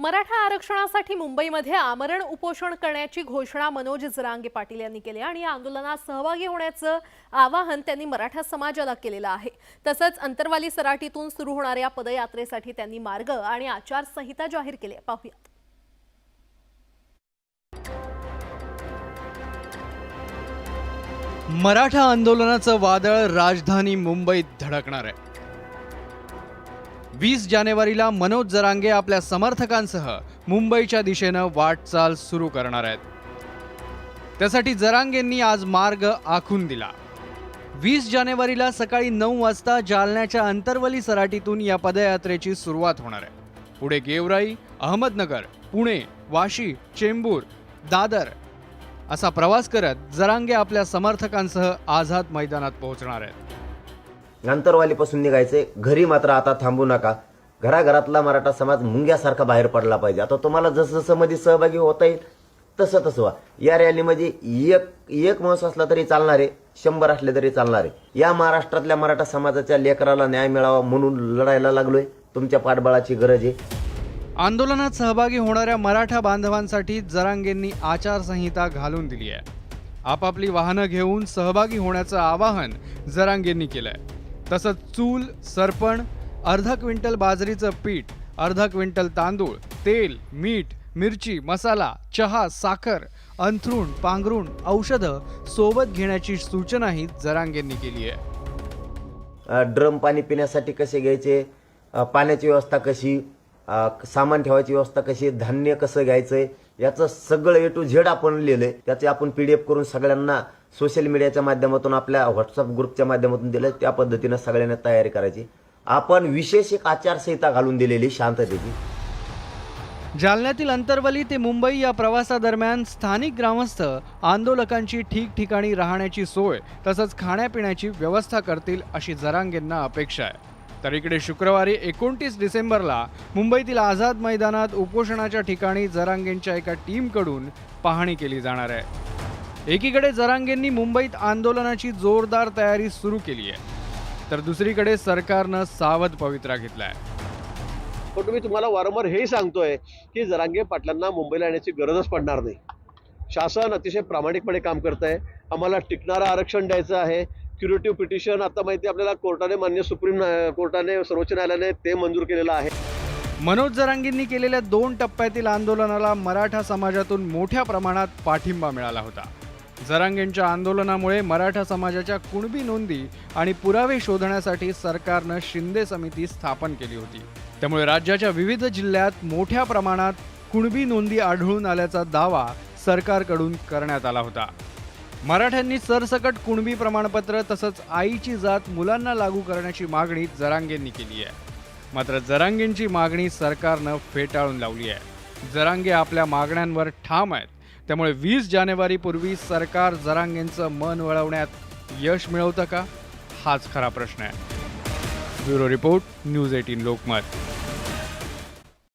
मराठा आरक्षणासाठी मुंबईमध्ये आमरण उपोषण करण्याची घोषणा मनोज जरांगे पाटील यांनी केली आणि या आंदोलनात सहभागी होण्याचं आवाहन त्यांनी मराठा समाजाला केलेलं आहे. तसंच अंतरवाली सराटीतून सुरू होणाऱ्या पदयात्रेसाठी त्यांनी मार्ग आणि आचारसंहिता जाहीर केली आहे. पाहूयात मराठा आंदोलनाचं वादळ राजधानी मुंबईत धडकणार आहे. वीस जानेवारीला मनोज जरांगे आपल्या समर्थकांसह मुंबईच्या दिशेनं वाटचाल सुरू करणार आहेत. त्यासाठी जरांगेंनी आज मार्ग आखून दिला. वीस जानेवारीला सकाळी नऊ वाजता जालन्याच्या अंतरवली सराटीतून या पदयात्रेची सुरुवात होणार आहे. पुढे गेवराई अहमदनगर पुणे वाशी चेंबूर दादर असा प्रवास करत जरांगे आपल्या समर्थकांसह आझाद मैदानात पोहोचणार आहेत. अंतरवालीपासून निघायचे. घरी मात्र आता थांबू नका. घराघरातला मराठा समाज मुंग्यासारखा बाहेर पडला पाहिजे. आता तुम्हाला जसं जसं मध्ये सहभागी होता येईल तसं तसं व्हा. या रॅलीमध्ये एक एक माणूस असला तरी चालणार आहे शंभर असले तरी चालणार. आहे या महाराष्ट्रातल्या मराठा समाजाच्या लेकराला न्याय मिळावा म्हणून लढायला लागलोय. तुमच्या पाठबळाची गरज आहे. आंदोलनात सहभागी होणाऱ्या मराठा बांधवांसाठी जरांगेंनी आचारसंहिता घालून दिली आहे. आपापली वाहनं घेऊन सहभागी होण्याचं आवाहन जरांगेंनी केलंय. तसंच चूल सरपण अर्धा क्विंटल बाजरीचं पीठ अर्धा क्विंटल तांदूळ तेल मीठ मिरची मसाला चहा साखर अंथरूण पांघरूण औषधं सोबत घेण्याची सूचनाही जरांगेंनी केली आहे. ड्रम पाणी पिण्यासाठी कसे घ्यायचे? पाण्याची व्यवस्था कशी? सामान ठेवायची व्यवस्था कशी? धान्य कसं घ्यायचं याचं सगळं ए टू झेड आपण लिहिलंय. त्याचे आपण पीडीएफ करून सगळ्यांना सोशल मीडियाच्या माध्यमातून आपल्या व्हॉट्सअप ग्रुपच्या माध्यमातून दिलं त्या पद्धतीनं सगळ्यांना तयारी करायची. आपण विशेष एक आचारसंहिता घालून दिलेली शांततेची. जालन्यातील अंतरवली ते मुंबई या प्रवासादरम्यान स्थानिक ग्रामस्थ आंदोलकांची ठिकठिकाणी राहण्याची सोय तसंच खाण्यापिण्याची व्यवस्था करतील अशी जरांगेंना अपेक्षा आहे. तर इकडे शुक्रवारी एकोणतीस डिसेंबरला मुंबईतील आझाद मैदानात उपोषणाच्या ठिकाणी जरांगेंच्या एका टीमकडून पाहणी केली जाणार आहे. एकीकडे जरांगेंनी मुंबईत आंदोलनाची जोरदार तयारी सुरू केली आहे तर दुसरीकडे सरकारनं सावध पवित्रा घेतलाय. पण मी तुम्हाला वारंवार हेही सांगतोय की जरांगे पाटलांना मुंबईला येण्याची गरजच पडणार नाही. शासन अतिशय प्रामाणिकपणे काम करत आहे आम्हाला टिकणारं आरक्षण द्यायचं आहे. क्युरेटिव्ह पिटिशन आता माहिती आहे आपल्याला कोर्टाने मान्य सुप्रीम कोर्टाने सर्वोच्च न्यायालयाने ते मंजूर केलेलं आहे. मनोज जरांगींनी केलेल्या दोन टप्प्यातील आंदोलनाला मराठा समाजातून मोठ्या प्रमाणात पाठिंबा मिळाला होता. जरांगेंच्या आंदोलनामुळे मराठा समाजाच्या कुणबी नोंदी आणि पुरावे शोधण्यासाठी सरकारनं शिंदे समिती स्थापन केली होती. त्यामुळे राज्याच्या विविध जिल्ह्यात मोठ्या प्रमाणात कुणबी नोंदी आढळून आल्याचा दावा सरकारकडून करण्यात आला होता. मराठ्यांनी सरसकट कुणबी प्रमाणपत्र तसंच आईची जात मुलांना लागू करण्याची मागणी जरांगेंनी केली आहे. मात्र जरांगेंची मागणी सरकारनं फेटाळून लावली आहे. जरांगे आपल्या मागण्यांवर ठाम आहेत. त्यामुळे वीस जानेवारीपूर्वी सरकार जरांगेंचं मन वळवण्यात यश मिळवतं का? हाच खरा प्रश्न आहे. Bureau report news eighteen Lokmat.